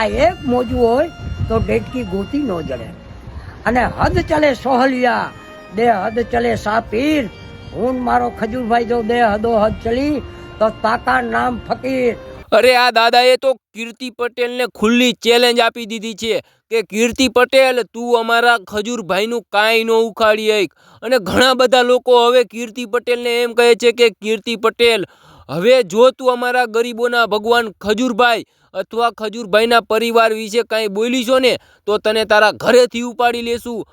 આ એક મોજું હોય તો ડેટકી ગોતી ન જડે. અને હદ ચલે સોહલિયા, દે હદ ચલે સાપીર. હું મારો ખજૂરભાઈ જો દે હદો હદ ચલી, તો તાકા નામ ફકીર. અરે આ દાદાએ તો કીર્તિ પટેલને ખુલ્લી ચેલેન્જ આપી દીધી છે કે, કીર્તિ પટેલ, તું અમારા ખજૂરભાઈનું કાંઈ ન ઉખાડી એક અને ઘણા બધા લોકો હવે કીર્તિ પટેલને એમ કહે છે કે, કીર્તિ પટેલ, હવે જો તું અમારા ગરીબોના ભગવાન ખજૂરભાઈ અથવા ખજૂરભાઈના પરિવાર વિશે કાંઈ બોલી ને, તો તને તારા ઘરેથી ઉપાડી લેશું.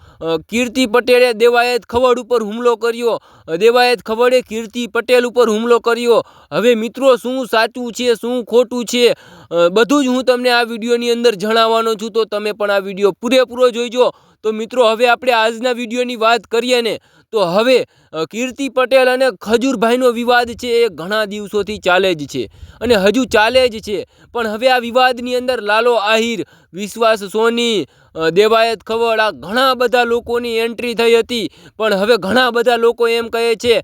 કીર્તિ પટેલે દેવાયત ખવડ ઉપર હુમલો કર્યો. દેવાયત ખવડે કીર્તિ પટેલ ઉપર હુમલો કર્યો. હવે મિત્રો, શું સાચું છે, શું ખોટું છે? બધું જ હું તમને આ વિડીયોની અંદર જણાવવાનો છું, તો તમે પણ આ વીડિયો પૂરેપૂરો જોઈજો. તો મિત્રો, હવે આપણે આજના વિડીયોની વાત કરીએ ને, તો હવે કીર્તિ પટેલ અને ખજૂરભાઈનો વિવાદ છે એ ઘણા દિવસોથી ચાલે જ છે. અને હજુ ચાલે જ છે. પણ હવે આ વિવાદની અંદર લાલો આહિર, વિશ્વાસ સોની દેવાયત ખવડ, આ ઘણા બધા લોકોની એન્ટ્રી થઈ હતી. પણ હવે ઘણા બધા લોકો એમ કહે છે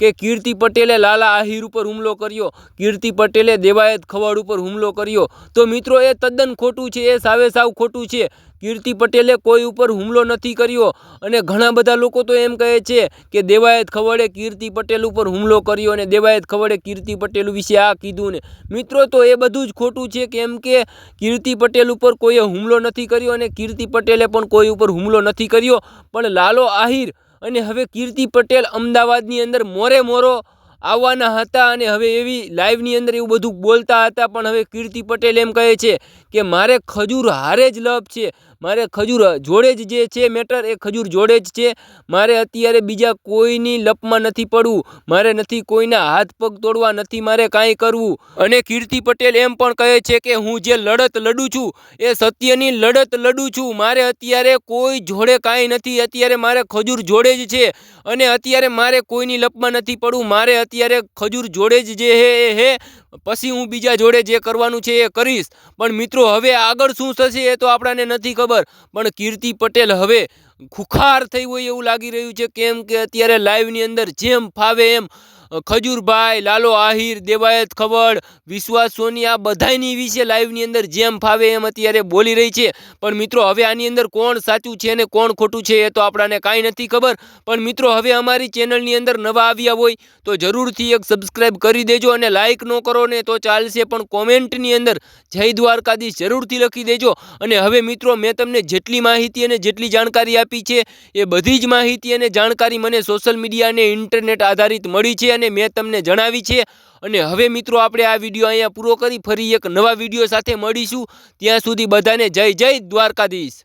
કે કીર્તિ પટેલે લાલા આહિર ઉપર હુમલો કર્યો. કીર્તિ પટેલે દેવાયત ખવડ ઉપર હુમલો કર્યો. તો મિત્રો, એ તદ્દન ખોટું છે, એ સાવે સાવ ખોટું છે. કીર્તિ પટેલે કોઈ ઉપર હુમલો નથી કર્યો. અને ઘણા બધા લોકો તો એમ કહે છે કે દેવાયત ખવડે કીર્તિ પટેલ ઉપર હુમલો કર્યો અને દેવાયત ખવડે કીર્તિ પટેલ વિશે આ કીધું ને. મિત્રો, તો એ બધું જ ખોટું છે કેમ કે કીર્તિ પટેલ ઉપર કોઈએ હુમલો નથી કર્યો અને કીર્તિ પટેલે પણ કોઈ ઉપર હુમલો નથી કર્યો. પણ લાલો આહિર અને હવે કીર્તિ પટેલ અમદાવાદની અંદર મોરે મોરો આવવાના હતા અને હવે એવી લાઈવની અંદર એવું બધું બોલતા હતા. પણ હવે કીર્તિ પટેલ એમ કહે છે કે મારે ખજૂર હારે જ લપ છે. મારે ખજૂર જોડે જ જે છે મેટર, એ ખજૂર જોડે જ છે. મારે અત્યારે બીજા કોઈની લપમાં નથી પડવું. મારે નથી કોઈના હાથ પગ તોડવા, નથી મારે કાંઈ કરવું. અને કીર્તિ પટેલ એમ પણ કહે છે કે હું જે લડત લડું છું, એ સત્યની લડત લડું છું. મારે અત્યારે કોઈ જોડે કાંઈ નથી. અત્યારે મારે ખજૂર જોડે જ છે. અને અત્યારે મારે કોઈની લપમાં નથી પડવું. મારે અત્યારે ખજૂર જોડે જ જે હે, એ હે. પછી હું બીજા જોડે જે કરવાનું છે એ કરીશ. પણ મિત્રો, હવે આગળ શું થશે એ તો આપણાને નથી ખબર. પણ કીર્તિ પટેલ હવે ખુખાર થઈ હોય એવું લાગી રહ્યું છે, કેમ કે અત્યારે લાઈવની અંદર જેમ ફાવે એમ ખજૂરભાઈ, લાલો આહિર, દેવાયત ખવડ વિશ્વાસ સોની આ બધાયની વિશે લાઈવની અંદર જેમ ફાવે એમ અત્યારે બોલી રહી છે. પણ મિત્રો, હવે આની અંદર કોણ સાચું છે અને કોણ ખોટું છે એ તો આપણાને કાંઈ નથી ખબર. પણ મિત્રો, હવે અમારી ચેનલની અંદર નવા આવ્યા હોય તો જરૂરથી એક સબસ્ક્રાઈબ કરી દેજો અને લાઈક ન કરો ને તો ચાલશે પણ કોમેન્ટની અંદર જય દ્વારકાધીશ જરૂરથી લખી દેજો. અને હવે મિત્રો, મેં તમને જેટલી માહિતી અને જેટલી જાણકારી આપી છે એ બધી જ માહિતી અને જાણકારી મને સોશિયલ મીડિયા અને ઇન્ટરનેટ આધારિત મળી છે અને મેં તમને જણાવી છે. અને હવે મિત્રો આપણે આ વીડિયો અહીંયા પૂરો કરી ફરી એક નવા વીડિયો સાથે મળીશું. ત્યાં સુધી બધાને જય જય દ્વારકાધીશ.